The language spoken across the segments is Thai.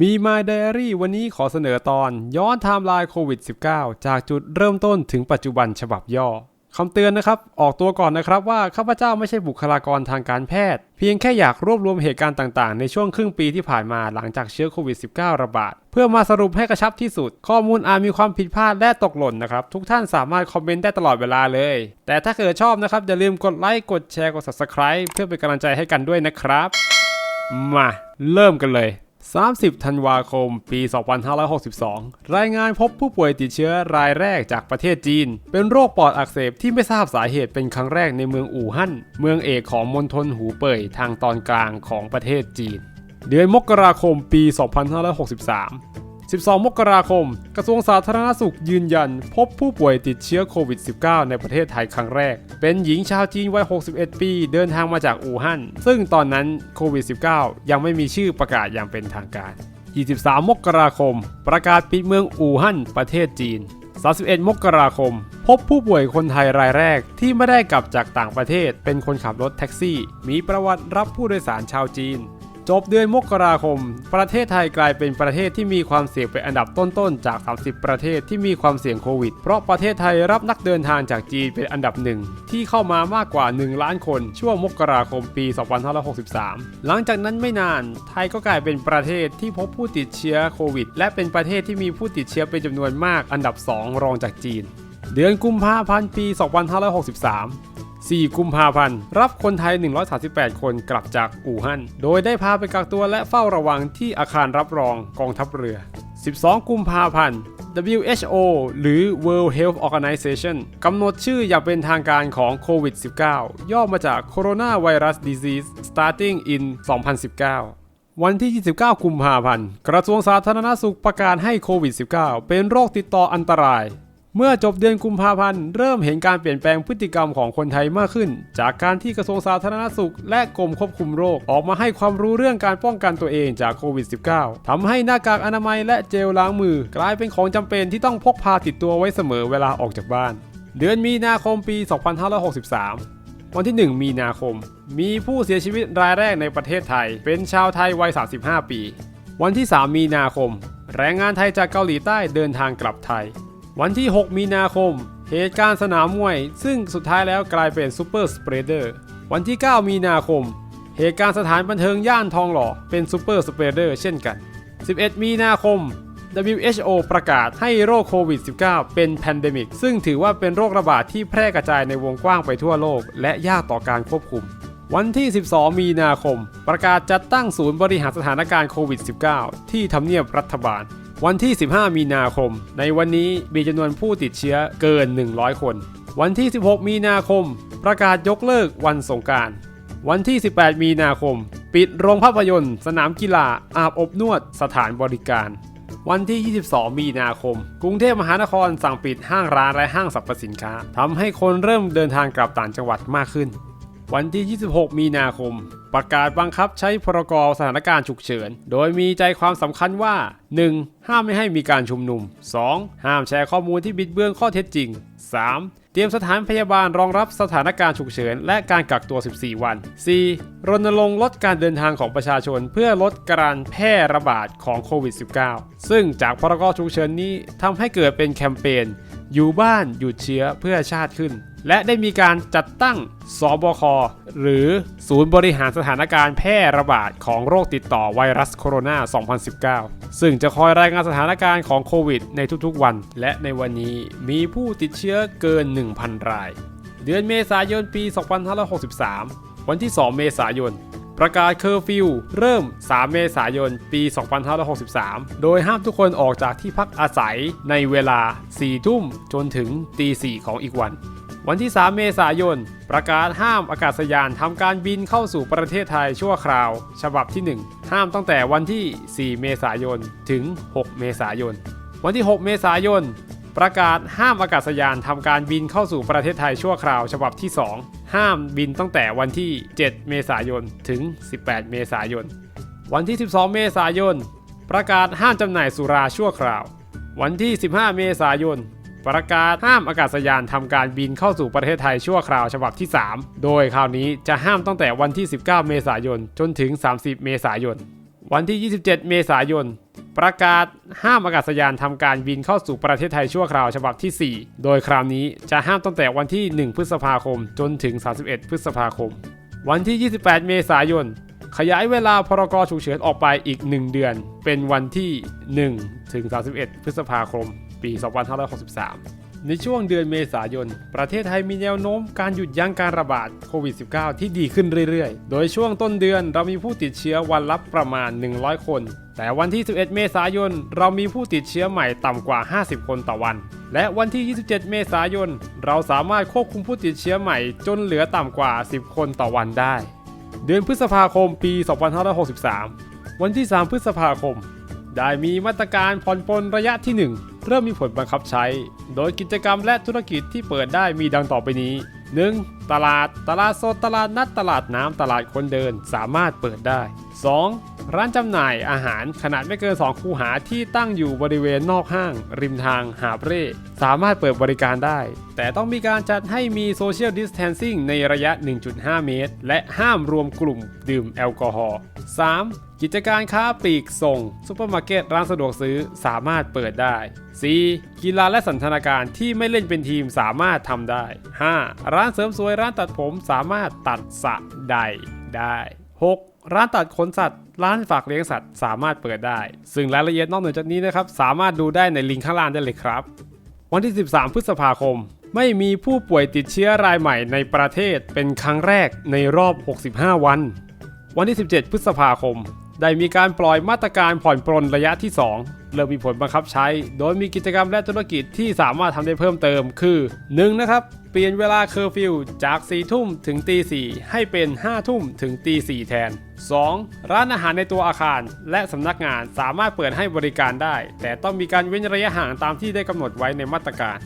มี My Diary วันนี้ขอเสนอตอนย้อนไทม์ไลน์โควิด -19 จากจุดเริ่มต้นถึงปัจจุบันฉบับย่อคำเตือนนะครับ ออกตัวก่อนนะครับว่าข้าพเจ้าไม่ใช่บุคลากรทางการแพทย์ เพียงแค่อยากรวบรวมเหตุการณ์ต่างๆ ในช่วงครึ่งปีที่ผ่านมาหลังจากเชื้อโควิด -19 ระบาด เพื่อมาสรุปให้กระชับที่สุด ข้อมูลอาจมีความผิดพลาดและตกหล่นนะครับ ทุกท่านสามารถคอมเมนต์ได้ตลอดเวลาเลย แต่ถ้าเกิดชอบนะครับ อย่าลืมกดไลค์กดแชร์กด subscribe เพื่อเป็นกำลังใจให้กันด้วยนะครับ มาเริ่มกันเลย 30 ธันวาคม ปี 2562 รายงานพบผู้ป่วยติดเชื้อรายแรกจากประเทศจีน เป็นโรคปอดอักเสบที่ไม่ทราบสาเหตุเป็นครั้งแรกในเมืองอู่ฮั่น เมืองเอกของมณฑลหูเป่ยทางตอนกลางของประเทศจีน เดือนมกราคมปี 2563 12 มกราคม กระทรวงสาธารณสุขยืนยัน พบผู้ป่วยติดเชื้อโควิด -19 ในประเทศไทยครั้งแรก เป็นหญิงชาวจีนวัย 61 ปี เดินทางมาจากอู่ฮั่น ซึ่งตอนนั้นโควิด -19 ยังไม่มีชื่อประกาศอย่างเป็นทางการ 23 มกราคม ประกาศปิดเมืองอู่ฮั่น ประเทศจีน 31 มกราคม พบผู้ป่วยคนไทยรายแรกที่ไม่ได้กลับจากต่างประเทศ เป็นคนขับรถแท็กซี่ มีประวัติรับผู้โดยสารชาวจีน จบเดือนมกราคม ประเทศไทยกลายเป็นประเทศที่มีความเสี่ยงเป็นอันดับต้นๆ จาก 30 ประเทศที่มีความเสี่ยงโควิด เพราะประเทศไทยรับนักเดินทางจากจีนเป็นอันดับหนึ่งที่เข้ามามากกว่า 1 ล้านคน ช่วงมกราคมปี 2563 หลังจากนั้นไม่นาน ไทยก็กลายเป็นประเทศที่พบผู้ติดเชื้อโควิด และเป็นประเทศที่มีผู้ติดเชื้อเป็นจำนวนมากอันดับ 2 รองจากจีน เดือนกุมภาพันธ์ปี 2563 4 กุมภาพันธ์ รับคนไทย 138 คนกลับจากอู่ฮั่น โดยได้พาไปกักตัวและเฝ้าระวังที่อาคารรับรองกองทัพเรือ 12 กุมภาพันธ์ WHO หรือ World Health Organization กำหนดชื่ออย่างเป็นทางการของโควิด -19 ย่อมาจาก Coronavirus Disease Starting in 2019วันที่ 29 กุมภาพันธ์ กระทรวงสาธารณสุขประกาศให้โควิด -19 เป็นโรคติดต่ออันตราย เมื่อจบเดือนกุมภาพันธ์เริ่มเห็นการเปลี่ยนแปลงพฤติกรรมของคนไทยมากขึ้น จากการที่กระทรวงสาธารณสุข และกรมควบคุมโรคออกมาให้ความรู้เรื่องการป้องกันตัวเองจากโควิด -19 ทำให้หน้ากากอนามัยและเจลล้างมือ กลายเป็นของจำเป็นที่ต้องพกพาติดตัวไว้เสมอเวลาออกจากบ้าน เดือนมีนาคมปี 2563วันที่ 1 มีนาคม มีผู้เสียชีวิตรายแรกในประเทศไทย เป็นชาวไทยวัย 35 ปี วันที่ 3 มีนาคม แรงงานไทยจากเกาหลีใต้เดินทางกลับไทย วันที่ 6 มีนาคม เหตุการณ์สนามมวย ซึ่งสุดท้ายแล้วกลายเป็นซูเปอร์สเปรเดอร์ วันที่ 9 มีนาคม เหตุการณ์สถานบันเทิงย่านทองหล่อเป็นซูเปอร์สเปรเดอร์เช่นกัน 11 มีนาคม WHO ประกาศให้โรคโควิด -19 เป็นแพนเดมิก ซึ่งถือว่าเป็นโรคระบาดที่แพร่กระจายในวงกว้างไปทั่วโลก และยากต่อการควบคุม วันที่ 12 มีนาคม ประกาศจัดตั้งศูนย์บริหารสถานการณ์โควิด -19 ที่ทำเนียบรัฐบาล วันที่ 15 มีนาคม ในวันนี้มีจำนวนผู้ติดเชื้อเกิน 100 คน วันที่ 16 มีนาคม ประกาศยกเลิกวันสงกราร วันที่ 18 มีนาคม ปิดโรงภาพยนตร์ สนามกีฬาอาบอบนวดสถานบริการ วันที่ 22 มีนาคม กรุงเทพมหานครสั่งปิดห้างร้านและห้างสรรพสินค้าทำให้คนเริ่มเดินทางกลับต่างจังหวัดมากขึ้น วันที่ 26 มีนาคม ประกาศบังคับใช้พรกสถานการณ์ฉุกเฉิน โดยมีใจความสำคัญว่า 1. ห้ามไม่ให้มีการชุมนุม 2. ห้ามแชร์ข้อมูลที่บิดเบือนข้อเท็จจริง 3. เตรียมสถานพยาบาลรองรับสถานการณ์ฉุกเฉิน และการกักตัว 14 วัน 4. รณรงค์ลดการเดินทางของประชาชน เพื่อลดการแพร่ระบาดของโควิด -19 ซึ่งจากพรกฉุกเฉินนี้ทำให้เกิดเป็นแคมเปญอยู่บ้านหยุดเชื้อเพื่อชาติขึ้น และได้มีการจัดตั้งสบค หรือศูนย์บริหารสถานการณ์แพร่ระบาดของโรคติดต่อไวรัสโคโรนา 2019 ซึ่งจะคอยรายงานสถานการณ์ของโควิดในทุกๆวัน และในวันนี้มีผู้ติดเชื้อเกิน 1,000 ราย เดือนเมษายนปี 2563 วันที่ 2 เมษายน ประกาศเคอร์ฟิวเริ่ม 3 เมษายน ปี 2563 โดยห้ามทุกคนออกจากที่พักอาศัยในเวลา 4 ทุ่มจนถึงตี 4 ของอีกวัน วันที่ 3 เมษายน ประกาศห้ามอากาศยานทำการบินเข้าสู่ประเทศไทยชั่วคราว ฉบับที่ 1 ห้ามตั้งแต่วันที่ 4 เมษายน ถึง 6 เมษายน วันที่ 6 เมษายน ประกาศห้ามอากาศยานทำการบินเข้าสู่ประเทศไทยชั่วคราว ฉบับที่ 2 ห้ามบินตั้งแต่วันที่ 7 เมษายน ถึง 18 เมษายน วันที่ 12 เมษายน ประกาศห้ามจำหน่ายสุราชั่วคราว วันที่ 15 เมษายน ประกาศห้ามอากาศยานทำการบินเข้าสู่ประเทศไทยชั่วคราวฉบับที่ 3 โดยคราวนี้จะห้ามตั้งแต่วันที่ 19 เมษายนจนถึง 30 เมษายน วันที่ 27 เมษายน ประกาศห้ามอากาศยานทำการบินเข้าสู่ประเทศไทยชั่วคราวฉบับที่ 4 โดยคราวนี้จะห้ามตั้งแต่วันที่ 1 พฤษภาคมจนถึง 31 พฤษภาคม วันที่ 28 เมษายนขยายเวลาพรกฉุกเฉินออกไปอีก 1 เดือน เป็นวันที่ 1 ถึง 31 พฤษภาคม ปี 2563 ในช่วงเดือนเมษายน ประเทศไทยมีแนวโน้มการหยุดยั้งการระบาดโควิด -19 ที่ดีขึ้นเรื่อยๆ โดยช่วงต้นเดือนเรามีผู้ติดเชื้อวันละประมาณ 100 คน แต่วันที่ 11 เมษายน เรามีผู้ติดเชื้อใหม่ต่ำกว่า 50 คนต่อวัน และวันที่ 27 เมษายน เราสามารถควบคุมผู้ติดเชื้อใหม่จนเหลือต่ำกว่า 10 คนต่อวันได้ เดือนพฤษภาคมปี 2563 วันที่ 3 พฤษภาคมได้มีมาตรการผ่อนปลนระยะที่ 1 เริ่มมีผลบังคับใช้ โดยกิจกรรมและธุรกิจที่เปิดได้มีดังต่อไปนี้ 1. ตลาด ตลาดสดตลาดนัด ตลาดน้ำ ตลาดคนเดิน สามารถเปิดได้ 2. ร้านจำหน่ายอาหารขนาดไม่เกิน 2 คูหาที่ตั้งอยู่บริเวณนอกห้าง ริมทางหาเร่สามารถเปิดบริการได้ แต่ต้องมีการจัดให้มีโซเชียลดิส a ทนซิ่งในระยะ 1.5 เมตร และห้ามรวมกลุ่มดื่มแอลกอฮอล์ 3. กิจการค้าปลีกส่งซูเปอร์มาร์เก็ตร้านสะดวกซื้อสามารถเปิดได้ 4. กีฬาและสันทนาการที่ไม่เล่นเป็นทีมสามารถทำได้ 5. ร้านเสริมสวยร้านตัดผมสามารถตัดสระใดได้ 6. ร้านตัดขนสัตว์ ร้านฝากเลี้ยงสัตว์สามารถเปิดได้ ซึ่งรายละเอียดนอกเหนือจากนี้นะครับ สามารถดูได้ในลิงก์ข้างล่างได้เลยครับ วันที่ 13 พฤษภาคม ไม่มีผู้ป่วยติดเชื้อรายใหม่ในประเทศเป็นครั้งแรกในรอบ 65 วัน วันที่ 17 พฤษภาคม ได้มีการปล่อยมาตรการผ่อนปรนระยะที่ 2 เริ่มมีผลบังคับใช้ โดยมีกิจกรรมและธุรกิจที่สามารถทำได้เพิ่มเติมคือ 1. นะครับเปลี่ยนเวลาเคอร์ฟิวจาก 4 ทุ่มถึงตี4ให้เป็น 5 ทุ่มถึงตี4แทน 2. ร้านอาหารในตัวอาคาร และสำนักงานสามารถเปิดให้บริการได้ แต่ต้องมีการเว้นระยะห่างตามที่ได้กำหนดไว้ในมาตรการ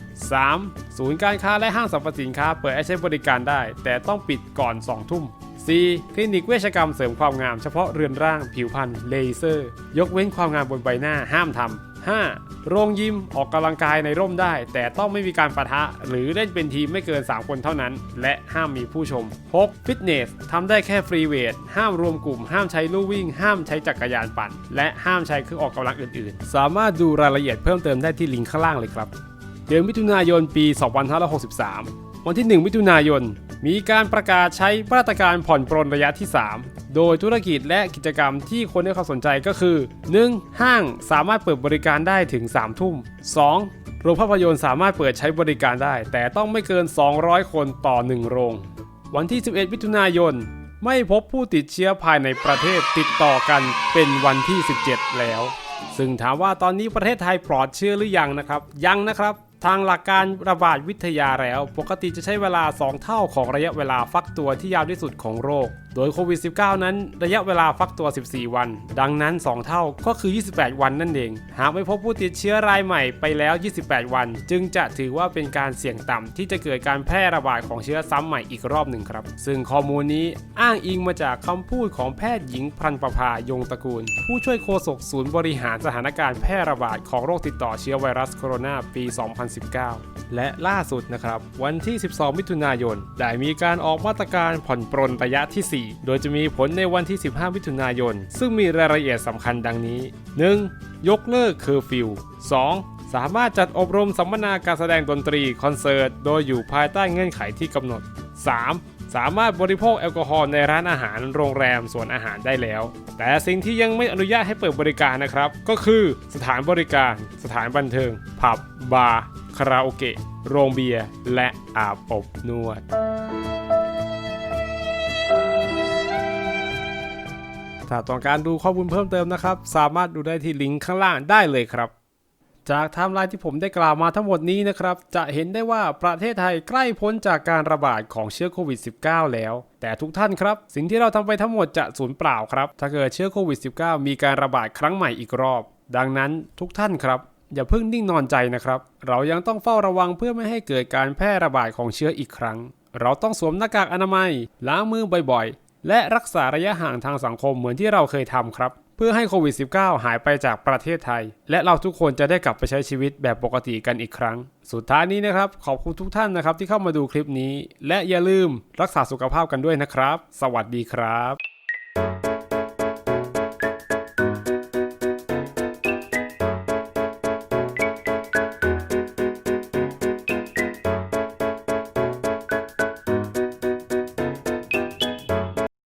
3. ศูนย์การค้าและห้างสรรพสินค้าเปิดให้ใช้บริการได้ แต่ต้องปิดก่อน 2 ทุ่ม 4. คลินิกเวชกรรมเสริมความงามเฉพาะเรือนร่างผิวพรรณเลเซอร์ ยกเว้นความงามบนใบหน้าห้ามทำ 5. โรงยิมออกกำลังกายในร่มได้ แต่ต้องไม่มีการปะทะ หรือเล่นเป็นทีมไม่เกิน 3 คนเท่านั้น และห้ามมีผู้ชม 6. ฟิตเนสทำได้แค่ฟรีเวท ห้ามรวมกลุ่ม ห้ามใช้ลู่วิ่ง ห้ามใช้จักรยานปั่น และห้ามใช้เครื่องออกกำลังอื่นๆ สามารถดูรายละเอียดเพิ่มเติมได้ที่ลิงก์ข้างล่างเลยครับ เดือนมิถุนายนปี 2563 วันที่ 1 มิถุนายน มีการประกาศใช้มาตรการผ่อนปรนระยะที่ 3 โดยธุรกิจและกิจกรรมที่คนให้ความสนใจก็คือ 1. ห้างสามารถเปิดบริการได้ถึง 3 ทุ่ม 2. โรงภาพยนตร์สามารถเปิดใช้บริการได้ แต่ต้องไม่เกิน 200 คนต่อ 1 โรง วันที่ 11 มิถุนายน ไม่พบผู้ติดเชื้อภายในประเทศติดต่อกันเป็นวันที่ 17 แล้ว ซึ่งถามว่าตอนนี้ประเทศไทยปลอดเชื้อหรือยังนะครับ ยังนะครับ ทางหลักการระบาดวิทยาแล้ว ปกติจะใช้เวลา 2 เท่าของระยะเวลาฟักตัวที่ยาวที่สุดของโรค โดยโควิด -19 นั้นระยะเวลาฟักตัว 14 วัน ดังนั้น 2 เท่าก็คือ 28 วันนั่นเอง หากไม่พบผู้ติดเชื้อรายใหม่ไปแล้ว 28 วัน จึงจะถือว่าเป็นการเสี่ยงต่ำที่จะเกิดการแพร่ระบาดของเชื้อซ้ำใหม่อีกรอบหนึ่งครับ ซึ่งข้อมูลนี้อ้างอิงมาจากคำพูดของแพทย์หญิงพันประภายงตระกูล ผู้ช่วยโฆษกศูนย์บริหารสถานการณ์แพร่ระบาดของโรคติดต่อเชื้อไวรัสโคโรนาปี 2019 และล่าสุดนะครับวันที่ 12 มิถุนายน ได้มีการออกมาตรการผ่อนปรนระยะที่ 4 โดยจะมีผลในวันที่ 15 มิถุนายน ซึ่งมีรายละเอียดสำคัญดังนี้ 1. ยกเลิกเคอร์ฟิว 2. สามารถจัดอบรมสัมมนาการแสดงดนตรีคอนเสิร์ต โดยอยู่ภายใต้เงื่อนไขที่กำหนด 3. สามารถบริโภคแอลกอฮอล์ในร้านอาหารโรงแรมสวนอาหารได้แล้ว แต่สิ่งที่ยังไม่อนุญาตให้เปิดบริการนะครับ ก็คือสถานบริการ สถานบันเทิง ผับบาร์ คาราโอเกะ โรงเบียร์ และอาบอบนวด ถ้าต้องการดูข้อมูลเพิ่มเติมนะครับ สามารถดูได้ที่ลิงก์ข้างล่างได้เลยครับ จากไทม์ไลน์ที่ผมได้กล่าวมาทั้งหมดนี้นะครับ จะเห็นได้ว่าประเทศไทยใกล้พ้นจากการระบาดของเชื้อโควิด -19 แล้วแต่ทุกท่านครับ สิ่งที่เราทำไปทั้งหมดจะสูญเปล่าครับ ถ้าเกิดเชื้อโควิด -19 มีการระบาดครั้งใหม่อีกรอบ ดังนั้นทุกท่านครับ อย่าเพิ่งนิ่งนอนใจนะครับ เรายังต้องเฝ้าระวังเพื่อไม่ให้เกิดการแพร่ระบาดของเชื้ออีกครั้ง เราต้องสวมหน้ากากอนามัย ล้างมือบ่อยๆ และรักษาระยะห่างทางสังคมเหมือนที่เราเคยทำครับ เพื่อให้โควิด -19 หายไปจากประเทศไทย และเราทุกคนจะได้กลับไปใช้ชีวิตแบบปกติกันอีกครั้ง สุดท้ายนี้นะครับ ขอบคุณทุกท่านนะครับที่เข้ามาดูคลิปนี้ และอย่าลืมรักษาสุขภาพกันด้วยนะครับ สวัสดีครับ